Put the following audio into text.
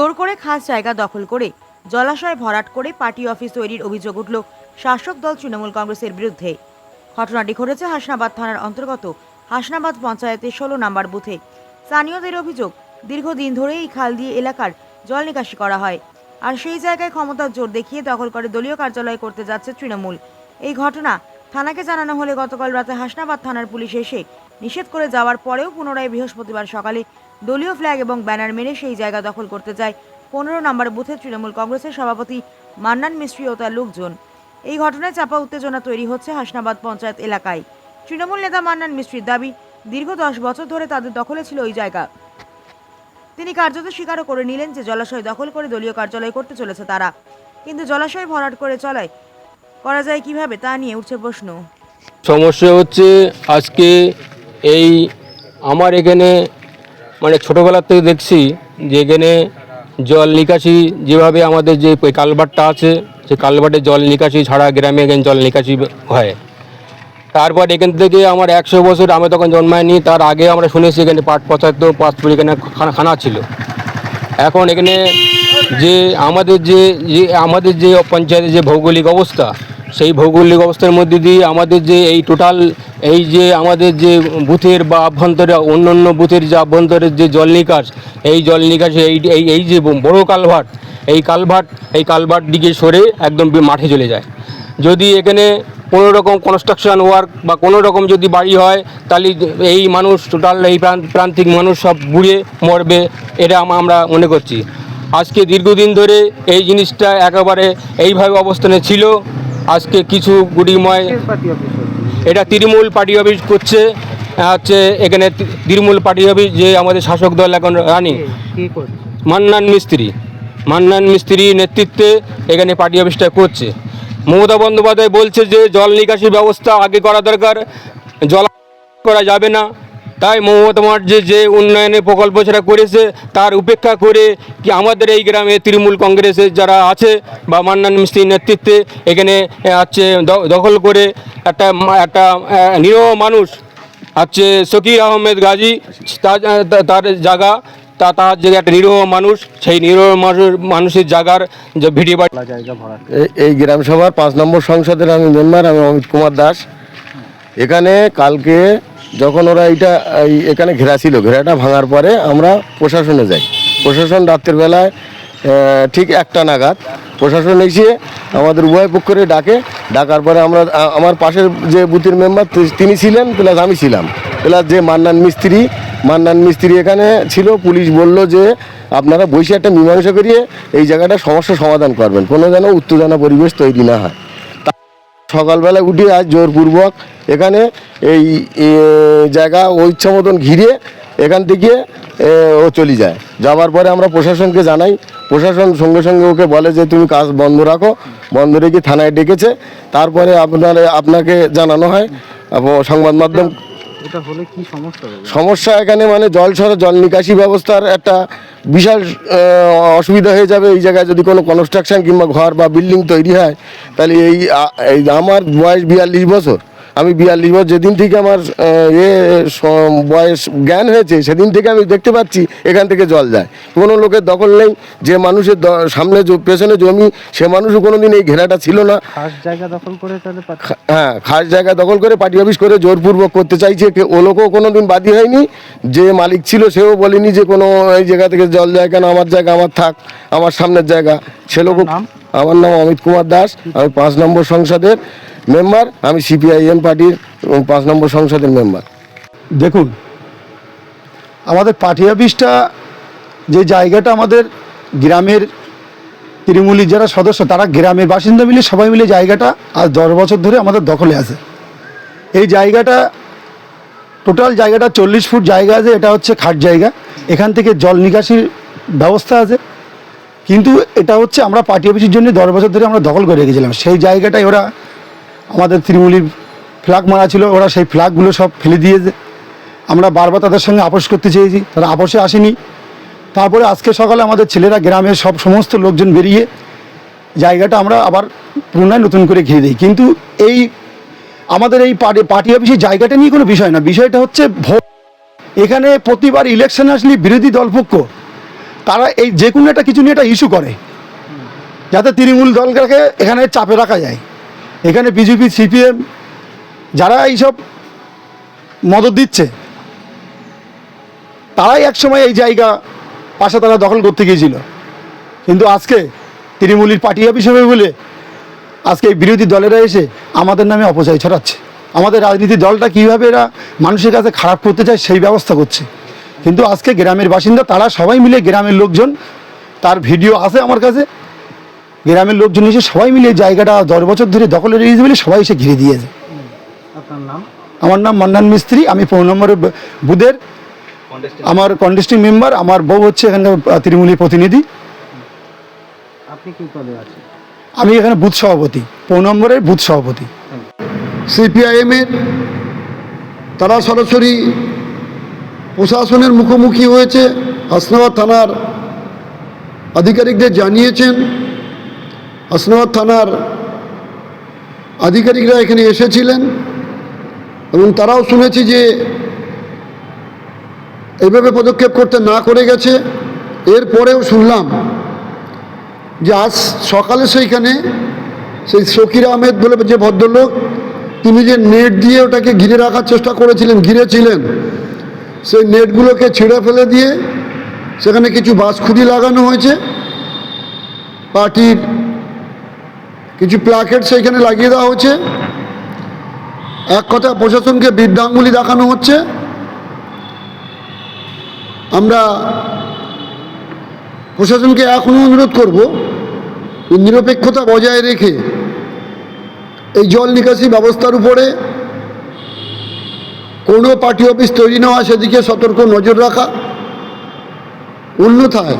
জোর করে খাস জায়গা দখল করে জলাশয় ভরাট করে পার্টি অফিস তৈরির অভিযোগ উঠল শাসক দল তৃণমূল কংগ্রেসের বিরুদ্ধে। ঘটনাটি ঘটেছে হাসনাবাদ থানার অন্তর্গত হাসনাবাদ পঞ্চায়েতের ষোলো নম্বর বুথে। স্থানীয়দের অভিযোগ, দীর্ঘদিন ধরে এই খাল দিয়ে এলাকার জল নিকাশি করা হয় আর সেই জায়গায় ক্ষমতার জোর দেখিয়ে দখল করে দলীয় কার্যালয় করতে যাচ্ছে তৃণমূল। এই ঘটনা থানাকে জানানো হলে গতকাল রাতে হাসনাবাদ থানার পুলিশ এসে নিষেধ করে যাওয়ার পরেও পুনরায় বৃহস্পতিবার সকালে দলীয় ফ্ল্যাগ এবং ব্যানার মেরে সেই জায়গা দখল করতে যায় পনেরো নম্বর বুথে তৃণমূল কংগ্রেসের সভাপতি মান্নান মিস্ত্রি ও তার লোকজন। এই ঘটনায় চাপা উত্তেজনা তৈরি হচ্ছে হাসনাবাদ পঞ্চায়েত এলাকায়। তৃণমূল নেতা মান্নান মিস্ত্রির দাবি, দীর্ঘ দশ বছর ধরে তাদের দখলে ছিল ওই জায়গা। তিনি কার্যত স্বীকারও করে নিলেন যে জলাশয় দখল করে দলীয় কার্যালয় করতে চলেছে তারা। কিন্তু জলাশয় ভরাট করে চলায়, করা যায় কীভাবে তা নিয়ে উঠছে প্রশ্ন। সমস্যা হচ্ছে আজকে এই আমার এখানে মানে ছোটোবেলার থেকে দেখছি যে এখানে জল নিকাশি যেভাবে আমাদের যে কালভারটা আছে, সেই কালভার্টে জল নিকাশি ছাড়া গ্রামে এখানে জল নিকাশি হয়। তারপর এখান থেকে আমার একশো বছর আমি তখন জন্মায়নি, তার আগে আমরা শুনেছি এখানে পাট পঁচাত্তর পাঁচপুর এখানে খানা খানা ছিল। এখন এখানে যে আমাদের যে যে আমাদের যে পঞ্চায়েতের যে ভৌগোলিক অবস্থা, সেই ভৌগোলিক অবস্থার মধ্যে দিয়ে আমাদের যে এই টোটাল এই যে আমাদের যে বুথের বা আভ্যন্তরে অন্য অন্য বুথের যে আভ্যন্তরের যে জল নিকাশ, এই জল নিকাশে এই এই এই যে বড় কালভার্ট, এই কালভার্ট এই কালভার্ট দিকে সরে একদম মাঠে চলে যায়। যদি এখানে কোনো রকম কনস্ট্রাকশন ওয়ার্ক বা কোনো রকম যদি বাড়ি হয়, তাহলে এই মানুষ টোটাল এই প্রান- প্রান্তিক মানুষ সব বুড়ে মরবে, এটা আমরা মনে করছি। আজকে দীর্ঘদিন ধরে এই জিনিসটা একেবারে এইভাবে অবস্থানে ছিল। আজকে কিছু গুড়িময় এটা তৃণমূল পার্টি অফিস করছে হচ্ছে এখানে তৃণমূল পার্টি অফিস যে আমাদের শাসক দল এখন রানি। মান্নান মিস্ত্রি। মান্নান মিস্ত্রি নেতৃত্বে এখানে পার্টি অফিসটা করছে। মমতা বন্দ্যোপাধ্যায় বলছে যে জল নিকাশি ব্যবস্থা আগে করা দরকার জল করা যাবে না। তাই মমতা যে যে উন্নয়নের প্রকল্প সেটা করেছে, তার উপেক্ষা করে কি আমাদের এই গ্রামে তৃণমূল কংগ্রেসের যারা আছে বা মান্নান মিস্ত্রির নেতৃত্বে এখানে হচ্ছে দখল করে একটা একটা নিরহ মানুষ হচ্ছে শকির আহমেদ গাজী তার জায়গা, তা তার যে একটা নিরহ মানুষ, সেই নিরহ মানুষ, মানুষের জায়গার যে ভিডিও এই- এই গ্রাম সভার পাঁচ নম্বর সংসদের আমি মেম্বার, আমি অমিত কুমার দাস। এখানে কালকে যখন ওরা এই এখানে ঘেরা ছিল, ঘেরাটা ভাঙার পরে আমরা প্রশাসনে যাই। প্রশাসন রাত্রের বেলায় ঠিক একটা নাগাদ প্রশাসন এসে আমাদের উভয় পক্ষরে ডাকে। ডাকার পরে আমরা আমার পাশের যে বুথের মেম্বার তিনি ছিলেন, প্লাস আমি ছিলাম। প্লাস যে মান্নান মিস্ত্রি মান্নান মিস্ত্রি এখানে ছিল, পুলিশ বলল যে আপনারা বসে একটা মীমাংসা করিয়ে এই জায়গাটা সমস্যা সমাধান করবেন। কোনো যেন উত্তেজনা পরিবেশ তৈরি না হয়। সকালবেলা উঠে আজ জোরপূর্বক। এখানে এই জায়গা ও ইচ্ছা মতন ঘিরে এখান থেকে ও চলে যায়। যাওয়ার পরে আমরা প্রশাসনকে জানাই। প্রশাসন সঙ্গে সঙ্গে ওকে বলে যে, তুমি কাজ বন্ধ রাখো। বন্ধ রেখে থানায় ডেকেছে। তারপরে আপনার, আপনাকে জানানো হয়। সংবাদ মাধ্যম সমস্যা এখানে মানে জল ছড়া জল নিকাশি ব্যবস্থার একটা বিশাল অসুবিধা হয়ে যাবে। এই জায়গায় যদি কোনো কনস্ট্রাকশন কিংবা ঘর বা বিল্ডিং তৈরি হয়, তাহলে এই আমার বয়স বিয়াল্লিশ বছর। আমি বিয়াল্লিশ বছর যেদিন থেকে আমার এ বয়স জ্ঞান হয়েছে সেদিন থেকে আমি দেখতে পাচ্ছি এখান থেকে জল যায়। কোনো লোকের দখল নেই যে মানুষের সামনে পেছনে জমি সে মানুষও কোনো দিন এই ঘেরাটা ছিল না। খাস জায়গা দখল করে তাহলে হ্যাঁ খাস জায়গা দখল করে পার্টি অফিস করে জোরপূর্বক করতে চাইছে ও লোকও কোনো দিন বাদী হয়নি। যে মালিক ছিল সেও বলেনি যে কোনো এই জায়গা থেকে জল যায় কেন আমার জায়গা আমার থাক আমার সামনের জায়গা। সে নাম? আমার নাম অমিত কুমার দাস আমি পাঁচ নম্বর সংসদের মেম্বার আমি সিপিআইএম পার্টির উম, পাঁচ নম্বর সংসদের মেম্বার। দেখুন আমাদের পার্টি অফিসটা যে জায়গাটা আমাদের গ্রামের তৃণমূলী যারা সদস্য তারা গ্রামের বাসিন্দা মিলে সবাই মিলে জায়গাটা আজ দশ বছর ধরে আমাদের দখলে আছে। এই জায়গাটা টোটাল জায়গাটা চল্লিশ ফুট জায়গা আছে এটা হচ্ছে খাট জায়গা। এখান থেকে জল নিকাশির ব্যবস্থা আছে। কিন্তু এটা হচ্ছে আমরা পার্টি অফিসের জন্য দশ বছর ধরে আমরা দখল করে রেখেছিলাম। সেই জায়গাটায় ওরা আমাদের তৃণমূলীর ফ্ল্যাগ মারা ছিল, ওরা সেই ফ্ল্যাগগুলো সব ফেলে দিয়েছে। আমরা বারবার তাদের সঙ্গে আপোষ করতে চেয়েছি, তারা আপোষে আসেনি। তারপরে আজকে সকালে আমাদের ছেলেরা গ্রামের সব সমস্ত লোকজন বেরিয়ে জায়গাটা আমরা আবার পুনরায় নতুন করে ঘিরে দিই। কিন্তু এই আমাদের এই পার্টি পার্টি অফিসের জায়গাটা নিয়ে কোনো বিষয় না। বিষয়টা হচ্ছে ভোট। এখানে প্রতিবার ইলেকশন আসলে বিরোধী দলপক্ষ, তারা এই যে কোনো একটা কিছু নিয়ে একটা ইস্যু করে। যাতে তৃণমূল দলকে এখানে চাপে রাখা যায়। এখানে বিজেপি, সিপিএম যারা এইসব মদত দিচ্ছে, তারাই একসময় এই জায়গা পাশে তারা দখল করতে গিয়েছিল। কিন্তু আজকে তৃণমূলের পার্টি অফিস হবে বলে আজকে এই বিরোধী দলেরা এসে আমাদের নামে অপচয় ছড়াচ্ছে। আমাদের রাজনীতি দলটা কীভাবে এরা মানুষের কাছে খারাপ করতে চায় সেই ব্যবস্থা করছে। কিন্তু আজকে গ্রামের বাসিন্দা, তারা সবাই মিলে গ্রামের লোকজন, তার ভিডিও আছে আমার কাছে গ্রামের লোকজন এসে সবাই মিলে জায়গাটা দশ বছর ধরে দখলে রেখেছে বলে সবাই এসে ঘিরে দিয়েছে। আপনার নাম? আমার নাম মান্নান মিস্ত্রি আমি পনেরো নম্বরের ব- বুথের আমার কন্টেস্টিং মেম্বার আমার বউ হচ্ছে এখানকার আহ, তৃণমূলের প্রতিনিধি। আপনি কি পদে আছেন? আমি এখানে বুথ সভাপতি পনেরো নম্বরের বুথ সভাপতি। সিপিআইএমের তারা সরাসরি প্রশাসনের মুখোমুখি হয়েছে। হাসনাবাদ থানার আধিকারিকদের জানিয়েছেন। হাসনাবাদ থানার আধিকারিকরা এখানে এসেছিলেন এবং তারাও শুনেছি যে এভাবে পদক্ষেপ করতে না করে গেছে। এরপরেও শুনলাম যে আজ সকালে সেইখানে সেই শকির আহমেদ বলে যে ভদ্রলোক, তিনি যে নেট দিয়ে ওটাকে ঘিরে রাখার চেষ্টা করেছিলেন, ঘিরেছিলেন, সেই নেটগুলোকে ছিঁড়ে ফেলে দিয়ে সেখানে কিছু বাস খুঁটি লাগানো হয়েছে। পার্টির কিছু প্ল্যাকেট সেইখানে লাগিয়ে দেওয়া হচ্ছে। এক কথা প্রশাসনকে বৃদ্ধাঙ্গুলি দেখানো হচ্ছে। আমরা প্রশাসনকে এখনও অনুরোধ করব নিরপেক্ষতা বজায় রেখে এই জল নিকাশি ব্যবস্থার উপরে কোনো পার্টি অফিস তৈরি না হয়, সেদিকে সতর্ক নজর রাখা। অন্যথায়